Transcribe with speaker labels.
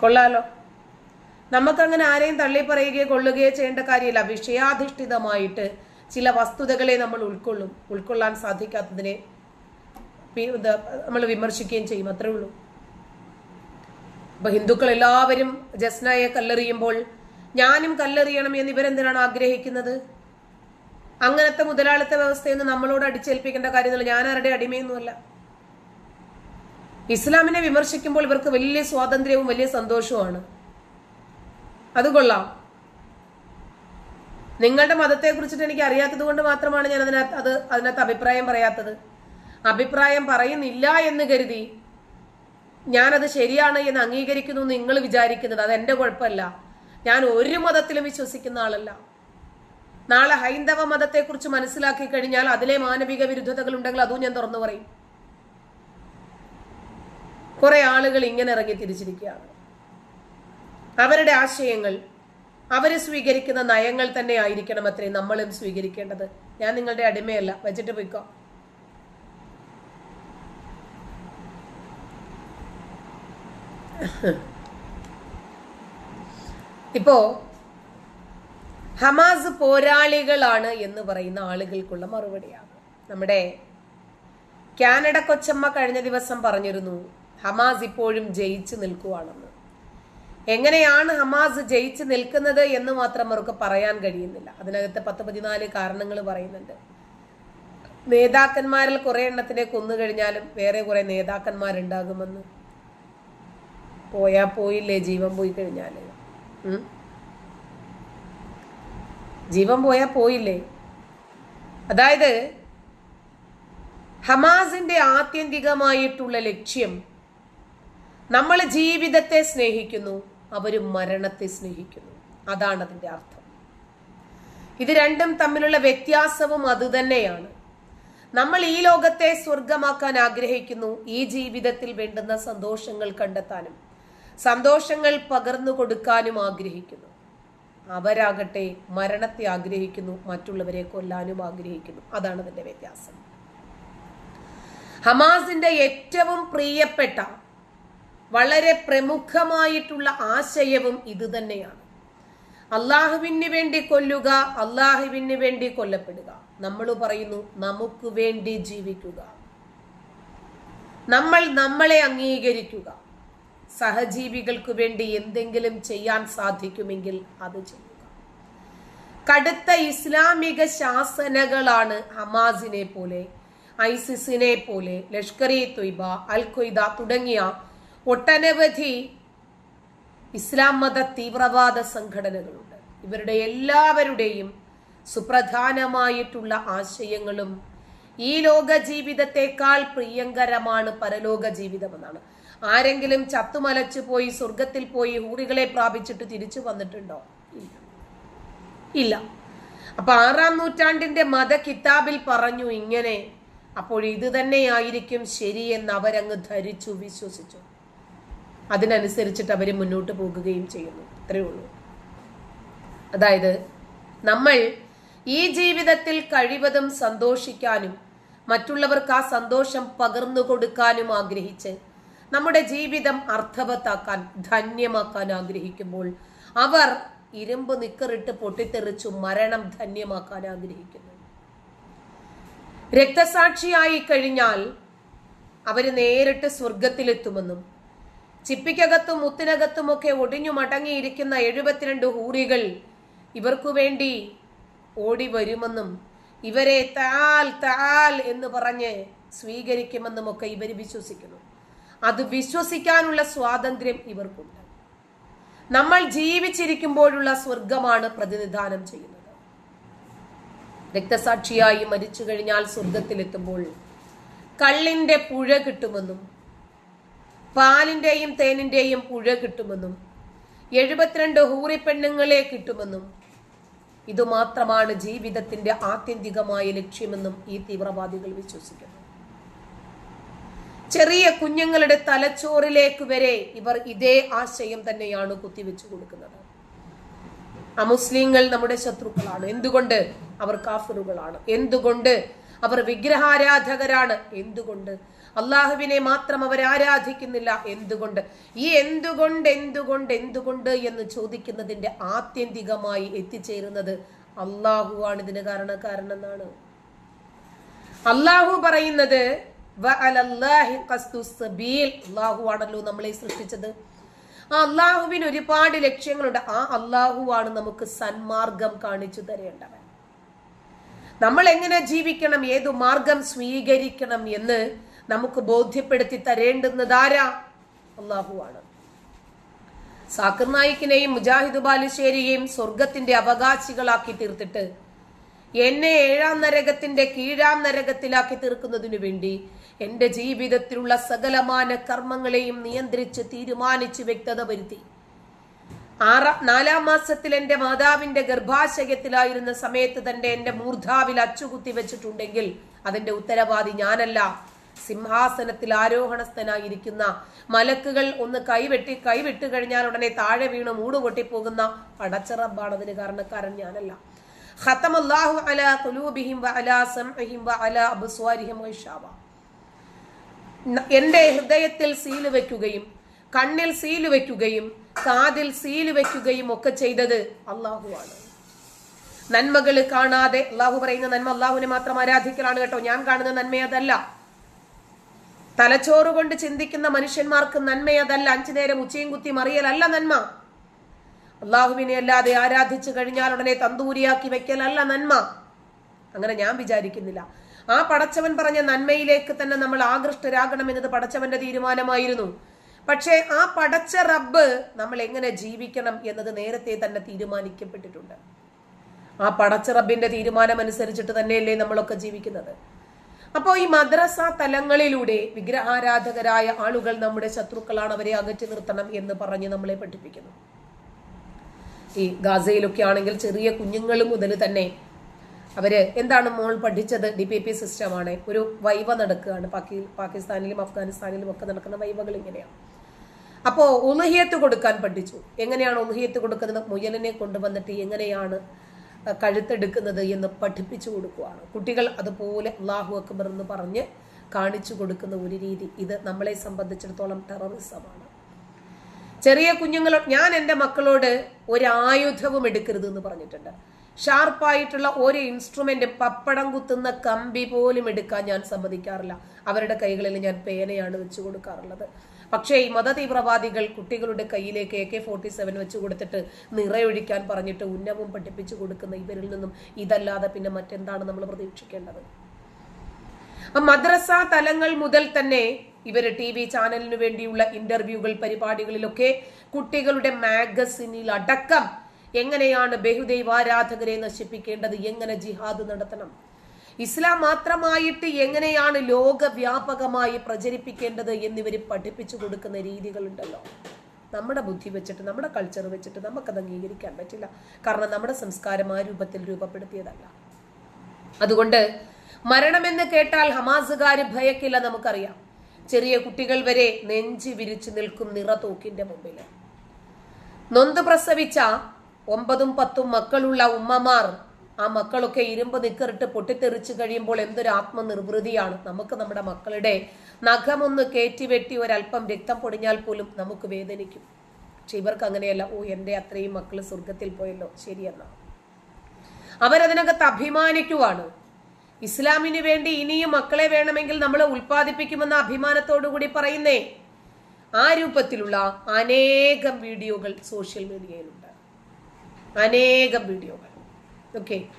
Speaker 1: കൊള്ളാലോ. നമുക്കങ്ങനെ ആരെയും തള്ളി പറയുകയോ കൊള്ളുകയോ ചെയ്യേണ്ട കാര്യമില്ല. വിഷയാധിഷ്ഠിതമായിട്ട് ചില വസ്തുതകളെ നമ്മൾ ഉൾക്കൊള്ളും. ഉൾക്കൊള്ളാൻ സാധിക്കാത്തതിനെ നമ്മൾ വിമർശിക്കുകയും ചെയ്യും. അത്രേ ഉള്ളൂ. അപ്പൊ ഹിന്ദുക്കൾ എല്ലാവരും ജസ്നയെ കല്ലെറിയുമ്പോൾ ഞാനും കല്ലെറിയണം എന്ന് ഇവരെന്തിനാണ് ആഗ്രഹിക്കുന്നത്? അങ്ങനത്തെ മുതലാളിത്ത വ്യവസ്ഥയൊന്നും നമ്മളോട് അടിച്ചേൽപ്പിക്കേണ്ട കാര്യമൊന്നുമില്ല. ഞാൻ ആരുടെ അടിമയൊന്നുമല്ല. ഇസ്ലാമിനെ വിമർശിക്കുമ്പോൾ ഇവർക്ക് വലിയ സ്വാതന്ത്ര്യവും വലിയ സന്തോഷവുമാണ്. അത് കൊള്ളാം. നിങ്ങളുടെ മതത്തെ കുറിച്ചിട്ട് എനിക്ക് അറിയാത്തത് കൊണ്ട് മാത്രമാണ് ഞാൻ അതിനകത്ത് അത് അതിനകത്ത് അഭിപ്രായം പറയാത്തത്. അഭിപ്രായം പറയുന്നില്ല എന്ന് കരുതി ഞാനത് ശരിയാണ് എന്ന് അംഗീകരിക്കുന്നു നിങ്ങൾ വിചാരിക്കുന്നത്. അത് എന്റെ കുഴപ്പമല്ല. ഞാൻ ഒരു മതത്തിലും വിശ്വസിക്കുന്ന ആളല്ല. നാളെ ഹൈന്ദവ മതത്തെക്കുറിച്ച് മനസ്സിലാക്കി കഴിഞ്ഞാൽ അതിലെ മാനവിക വിരുദ്ധതകൾ ഉണ്ടെങ്കിൽ അതും ഞാൻ തുറന്നു പറയും. കുറെ ആളുകൾ ഇങ്ങനെ ഇറങ്ങി തിരിച്ചിരിക്കുകയാണ്. അവരുടെ ആശയങ്ങൾ അവർ സ്വീകരിക്കുന്ന നയങ്ങൾ തന്നെ ആയിരിക്കണം അത്രേ നമ്മളും സ്വീകരിക്കേണ്ടത്. ഞാൻ നിങ്ങളുടെ അടിമയല്ല. വെച്ചിട്ട് പോയിക്കോ. ഇപ്പോ ഹമാസ് പോരാളികളാണ് എന്ന് പറയുന്ന ആളുകൾക്കുള്ള മറുപടിയാണ്. നമ്മുടെ കാനഡ കൊച്ചമ്മ കഴിഞ്ഞ ദിവസം പറഞ്ഞിരുന്നു ഹമാസ് ഇപ്പോഴും ജയിച്ചു നിൽക്കുവാണെന്ന്. എങ്ങനെയാണ് ഹമാസ് ജയിച്ചു നിൽക്കുന്നത് എന്ന് മാത്രം അവർക്ക് പറയാൻ കഴിയുന്നില്ല. അതിനകത്ത് പത്ത് പതിനാല് കാരണങ്ങൾ പറയുന്നുണ്ട്. നേതാക്കന്മാരിൽ കുറെ എണ്ണത്തിനെ കൊന്നു കഴിഞ്ഞാലും വേറെ കുറെ നേതാക്കന്മാരുണ്ടാകുമെന്ന്. പോയാ പോയില്ലേ ജീവൻ പോയി കഴിഞ്ഞാൽ. ജീവൻ പോയാ പോയില്ലേ. അതായത് ഹമാസിന്റെ ആത്യന്തികമായിട്ടുള്ള ലക്ഷ്യം നമ്മൾ ജീവിതത്തെ സ്നേഹിക്കുന്നു അവർ മരണത്തെ സ്നേഹിക്കുന്നു. അതാണ് അതിന്റെ അർത്ഥം. ഇത് രണ്ടും തമ്മിലുള്ള വ്യത്യാസവും അതുതന്നെയാണ് നമ്മൾ ഈ ലോകത്തെ സ്വർഗമാക്കാൻ ആഗ്രഹിക്കുന്നു ഈ ജീവിതത്തിൽ വേണ്ടുന്ന സന്തോഷങ്ങൾ കണ്ടെത്താനും സന്തോഷങ്ങൾ പകർന്നു കൊടുക്കാനും ആഗ്രഹിക്കുന്നു. അവരാകട്ടെ മരണത്തെ ആഗ്രഹിക്കുന്നു മറ്റുള്ളവരെ കൊല്ലാനും ആഗ്രഹിക്കുന്നു. അതാണ് അതിന്റെ വ്യത്യാസം. ഹമാസിന്റെ ഏറ്റവും പ്രിയപ്പെട്ട വളരെ പ്രമുഖമായിട്ടുള്ള ആശയവും ഇത് തന്നെയാണ്. അള്ളാഹുവിന് വേണ്ടി കൊല്ലുക അള്ളാഹുവിന് വേണ്ടി കൊല്ലപ്പെടുക. നമ്മൾ പറയുന്നു നമുക്ക് വേണ്ടി ജീവിക്കുക. നമ്മൾ നമ്മളെ അംഗീകരിക്കുക. സഹജീവികൾക്ക് വേണ്ടി എന്തെങ്കിലും ചെയ്യാൻ സാധിക്കുമെങ്കിൽ അത് ചെയ്യുക. കടുത്ത ഇസ്ലാമിക ശാസനകളാണ് ഹമാസിനെ പോലെ ഐസിസിനെ പോലെ ലഷ്കർ ഇ തൊയ്ബ അൽ ഖ്വയ്ദ തുടങ്ങിയ ഒട്ടനവധി ഇസ്ലാം മത തീവ്രവാദ സംഘടനകളുണ്ട്. ഇവരുടെ എല്ലാവരുടെയും സുപ്രധാനമായിട്ടുള്ള ആശയങ്ങളും ഈ ലോക ജീവിതത്തെക്കാൾ പ്രിയങ്കരമാണ് പരലോക ജീവിതമെന്നാണ്. ആരെങ്കിലും ചത്തുമലച്ചു പോയി സ്വർഗത്തിൽ പോയി ഹൂറികളെ പ്രാപിച്ചിട്ട് തിരിച്ചു വന്നിട്ടുണ്ടോ? ഇല്ല. ഇല്ല. അപ്പൊ ആറാം നൂറ്റാണ്ടിന്റെ മത കിതാബിൽ പറഞ്ഞു ഇങ്ങനെ അപ്പോൾ ഇത് തന്നെയായിരിക്കും ശരിയെന്ന് അവരങ്ങ് ധരിച്ചു വിശ്വസിച്ചു. അതിനനുസരിച്ചിട്ട് അവർ മുന്നോട്ട് പോകുകയും ചെയ്യുന്നു. അത്രയേ ഉള്ളൂ. അതായത് നമ്മൾ ഈ ജീവിതത്തിൽ കഴിവതും സന്തോഷിക്കാനും മറ്റുള്ളവർക്ക് ആ സന്തോഷം പകർന്നു കൊടുക്കാനും ആഗ്രഹിച്ച് നമ്മുടെ ജീവിതം അർത്ഥവത്താക്കാൻ ധന്യമാക്കാൻ ആഗ്രഹിക്കുമ്പോൾ അവർ ഇരുമ്പ് നിക്കറിട്ട് പൊട്ടിത്തെറിച്ചു മരണം ധന്യമാക്കാൻ ആഗ്രഹിക്കുന്നു. രക്തസാക്ഷിയായി കഴിഞ്ഞാൽ അവർ നേരിട്ട് സ്വർഗത്തിലെത്തുമെന്നും ചിപ്പിക്കകത്തും മുത്തിനകത്തുമൊക്കെ ഒടിഞ്ഞു മടങ്ങിയിരിക്കുന്ന എഴുപത്തിരണ്ട് ഹൂറികൾ ഇവർക്കു വേണ്ടി ഓടി വരുമെന്നും ഇവരെ താൽ താൽ എന്ന് പറഞ്ഞ് സ്വീകരിക്കുമെന്നുമൊക്കെ ഇവർ വിശ്വസിക്കുന്നു. അത് വിശ്വസിക്കാനുള്ള സ്വാതന്ത്ര്യം ഇവർക്കുണ്ട്. നമ്മൾ ജീവിച്ചിരിക്കുമ്പോഴുള്ള സ്വർഗമാണ് പ്രതിനിധാനം ചെയ്യുന്നത്. രക്തസാക്ഷിയായി മരിച്ചു കഴിഞ്ഞാൽ സ്വർഗത്തിലെത്തുമ്പോൾ കള്ളിന്റെ പുഴ കിട്ടുമെന്നും പാലിന്റെയും തേനിന്റെയും പുഴ കിട്ടുമെന്നും എഴുപത്തിരണ്ട് ഹൂറി പെണ്ണുങ്ങളെ കിട്ടുമെന്നും ഇതുമാത്രമാണ് ജീവിതത്തിന്റെ ആത്യന്തികമായ ലക്ഷ്യമെന്നും ഈ തീവ്രവാദികൾ വിശ്വസിക്കുന്നു. ചെറിയ കുഞ്ഞുങ്ങളുടെ തലച്ചോറിലേക്ക് വരെ ഇവർ ഇതേ ആശയം തന്നെയാണ് കുത്തിവെച്ചു കൊടുക്കുന്നത്. അമുസ്ലിങ്ങൾ നമ്മുടെ ശത്രുക്കളാണ്. എന്തുകൊണ്ട് അവർ കാഫറുകളാണ്? എന്തുകൊണ്ട് അവർ വിഗ്രഹാരാധകരാണ്. എന്തുകൊണ്ട്? അള്ളാഹുവിനെ മാത്രം അവർ ആരാധിക്കുന്നില്ല. എന്തുകൊണ്ട്? ഈ എന്തുകൊണ്ട് എന്തുകൊണ്ട് എന്തുകൊണ്ട് എന്ന് ചോദിക്കുന്നതിന്റെ ആത്യന്തികമായി എത്തിച്ചേരുന്നത് അള്ളാഹുവാണ്. ഇതിന് കാരണക്കാരനെന്നാണ് അള്ളാഹു പറയുന്നത് അള്ളാഹു ആണല്ലോ നമ്മളെ സൃഷ്ടിച്ചത്. ആ അള്ളാഹുവിന് ഒരുപാട് ലക്ഷ്യങ്ങളുണ്ട്. ആ അള്ളാഹുവാണ് നമുക്ക് സന്മാർഗം കാണിച്ചു തരേണ്ടവൻ നമ്മൾ എങ്ങനെ ജീവിക്കണം ഏതു മാർഗം സ്വീകരിക്കണം എന്ന് നമുക്ക് ബോധ്യപ്പെടുത്തി തരേണ്ടുന്നത് ആരാ? അള്ളാഹുവാണ് സാക്കിർ നായിക്കിനെയും മുജാഹിദ് ബാലുശ്ശേരിയെയും സ്വർഗത്തിന്റെ അവകാശികളാക്കി തീർത്തിട്ട് എന്നെ ഏഴാം നരകത്തിന്റെ കീഴാം നരകത്തിലാക്കി തീർക്കുന്നതിനു വേണ്ടി എന്റെ ജീവിതത്തിലുള്ള സകലമാന കർമ്മങ്ങളെയും നിയന്ത്രിച്ച് തീരുമാനിച്ച് വ്യക്തത വരുത്തി. ആറ നാലാം മാസത്തിൽ എന്റെ മാതാവിന്റെ ഗർഭാശയത്തിലായിരുന്ന സമയത്ത് തന്നെ എന്റെ മൂർധാവിൽ അച്ചുകുത്തി വെച്ചിട്ടുണ്ടെങ്കിൽ അതിന്റെ ഉത്തരവാദി ഞാനല്ല. സിംഹാസനത്തിൽ ആരോഹണസ്ഥനായിരിക്കുന്ന മലക്കുകൾ ഒന്ന് കൈവെട്ടി കൈവിട്ട് കഴിഞ്ഞാൽ ഉടനെ താഴെ വീണ് മൂടുപൊട്ടിപ്പോകുന്ന പടച്ചറബാണ് അതിന് കാരണക്കാരൻ ഞാനല്ല. എന്റെ ഹൃദയത്തിൽ സീൽ വെക്കുകയും കണ്ണിൽ സീൽ വയ്ക്കുകയും കാതിൽ സീൽ വയ്ക്കുകയും ഒക്കെ ചെയ്തത് അള്ളാഹുവാണ് നന്മകൾ കാണാതെ അള്ളാഹു പറയുന്ന നന്മ അള്ളാഹുവിനെ മാത്രം ആരാധിക്കലാണ് കേട്ടോ. ഞാൻ കാണുന്ന നന്മ അതല്ല. തലച്ചോറ് കൊണ്ട് ചിന്തിക്കുന്ന മനുഷ്യന്മാർക്ക് നന്മ അതല്ല. അഞ്ചു നേരം ഉച്ചയും കുത്തി മറിയലല്ല നന്മ. അള്ളാഹുവിനെ അല്ലാതെ ആരാധിച്ചു കഴിഞ്ഞാൽ ഉടനെ തന്തൂരിയാക്കി വെക്കലല്ല നന്മ. അങ്ങനെ ഞാൻ വിചാരിക്കുന്നില്ല. ആ പടച്ചവൻ പറഞ്ഞ നന്മയിലേക്ക് തന്നെ നമ്മൾ ആകൃഷ്ടരാകണം എന്നത് പടച്ചവന്റെ തീരുമാനമായിരുന്നു. പക്ഷേ ആ പടച്ച റബ്ബ് നമ്മൾ എങ്ങനെ ജീവിക്കണം എന്നത് നേരത്തെ തന്നെ തീരുമാനിക്കപ്പെട്ടിട്ടുണ്ട്. ആ പടച്ച റബ്ബിന്റെ തീരുമാനം അനുസരിച്ചിട്ട് തന്നെയല്ലേ നമ്മളൊക്കെ ജീവിക്കുന്നത്. അപ്പോൾ ഈ മദ്രസ തലങ്ങളിലൂടെ വിഗ്രഹാരാധകരായ ആളുകൾ നമ്മുടെ ശത്രുക്കളാണ് അവരെ അകറ്റി നിർത്തണം എന്ന് പറഞ്ഞ് നമ്മളെ പഠിപ്പിക്കുന്നു. ഈ ഗാസയിലൊക്കെ ആണെങ്കിൽ ചെറിയ കുഞ്ഞുങ്ങൾ മുതൽ തന്നെ അവർ എന്താണ് മോൾ പഠിച്ചത്? ഡി പി പി സിസ്റ്റമാണ്. ഒരു വൈവ നടക്കുകയാണ്. പാക്കി പാകിസ്ഥാനിലും അഫ്ഗാനിസ്ഥാനിലും ഒക്കെ നടക്കുന്ന വൈവകൾ ഇങ്ങനെയാണ്. അപ്പോ ഉമഹിയത്ത് കൊടുക്കാൻ പഠിച്ചു. എങ്ങനെയാണ് ഉമഹിയത്ത് കൊടുക്കുന്നത്? മുയലിനെ കൊണ്ടുവന്നിട്ട് എങ്ങനെയാണ് കഴുത്തെടുക്കുന്നത് എന്ന് പഠിപ്പിച്ചു കൊടുക്കുകയാണ് കുട്ടികൾ അതുപോലെ അള്ളാഹു അക്ബർ എന്ന് പറഞ്ഞ് കാണിച്ചു കൊടുക്കുന്ന ഒരു രീതി. ഇത് നമ്മളെ സംബന്ധിച്ചിടത്തോളം ടെററിസമാണ്. ചെറിയ കുഞ്ഞുങ്ങളോ ഞാൻ എന്റെ മക്കളോട് ഒരു ആയുധവും എടുക്കരുത് എന്ന് പറഞ്ഞിട്ടുണ്ട്. ഷാർപ്പായിട്ടുള്ള ഒരു ഇൻസ്ട്രുമെന്റ് പപ്പടം കുത്തുന്ന കമ്പി പോലും എടുക്കാൻ ഞാൻ സമ്മതിക്കാറില്ല. അവരുടെ കൈകളിൽ ഞാൻ പേനയാണ് വെച്ചു കൊടുക്കാറുള്ളത്. പക്ഷേ ഈ മതതീവ്രവാദികൾ കുട്ടികളുടെ കയ്യിലേക്ക് എ കെ ഫോർട്ടി സെവൻ വെച്ച് കൊടുത്തിട്ട് നിറയൊഴിക്കാൻ പറഞ്ഞിട്ട് ഉന്നവും പഠിപ്പിച്ചു കൊടുക്കുന്ന ഇവരിൽ നിന്നും ഇതല്ലാതെ പിന്നെ മറ്റെന്താണ് നമ്മൾ പ്രതീക്ഷിക്കേണ്ടത്? മദ്രസ തലങ്ങൾ മുതൽ തന്നെ ഇവർ ടി വി ചാനലിനു വേണ്ടിയുള്ള ഇന്റർവ്യൂകൾ പരിപാടികളിലൊക്കെ കുട്ടികളുടെ മാഗസിനിൽ അടക്കം എങ്ങനെയാണ് ബഹുദൈവാരാധകരെ നശിപ്പിക്കേണ്ടത്? എങ്ങനെ ജിഹാദ് നടത്തണം? ഇസ്ലാം മാത്രമായിട്ട് എങ്ങനെയാണ് ലോകവ്യാപകമായി പ്രചരിപ്പിക്കേണ്ടത് എന്നിവർ പഠിപ്പിച്ചു കൊടുക്കുന്ന രീതികളുണ്ടല്ലോ. നമ്മുടെ ബുദ്ധി വെച്ചിട്ട് നമ്മുടെ കൾച്ചർ വെച്ചിട്ട് നമുക്കത് അംഗീകരിക്കാൻ പറ്റില്ല. കാരണം നമ്മുടെ സംസ്കാരം ആ രൂപത്തിൽ രൂപപ്പെടുത്തിയതല്ല. അതുകൊണ്ട് മരണമെന്ന് കേട്ടാൽ ഹമാസുകാർ ഭയക്കില്ല നമുക്കറിയാം. ചെറിയ കുട്ടികൾ വരെ നെഞ്ചി വിരിച്ചു നിൽക്കും നിറതൂക്കിന്റെ മുമ്പിൽ നൊന്ത് പ്രസവിച്ച ഒമ്പതും പത്തും മക്കളുള്ള ഉമ്മമാർ ആ മക്കളൊക്കെ ഇരുമ്പ് നിക്കറിട്ട് പൊട്ടിത്തെറിച്ചു കഴിയുമ്പോൾ എന്തൊരു ആത്മനിർവൃതിയാണ്. നമുക്ക് നമ്മുടെ മക്കളുടെ നഖമൊന്ന് കയറ്റിവെട്ടി ഒരല്പം രക്തം പൊടിഞ്ഞാൽ പോലും നമുക്ക് വേദനിക്കും. പക്ഷെ ഇവർക്ക് അങ്ങനെയല്ല. ഓ എന്റെ അത്രയും മക്കൾ സ്വർഗത്തിൽ പോയല്ലോ. ശരിയെന്നാ അവരതിനകത്ത് അഭിമാനിക്കുവാണ്. ഇസ്ലാമിന് വേണ്ടി ഇനിയും മക്കളെ വേണമെങ്കിൽ നമ്മൾ ഉൽപ്പാദിപ്പിക്കുമെന്ന അഭിമാനത്തോടു കൂടി പറയുന്നേ. ആ രൂപത്തിലുള്ള അനേകം വീഡിയോകൾ സോഷ്യൽ മീഡിയയിലുണ്ട്. അനേകം വീഡിയോകൾ. Okay.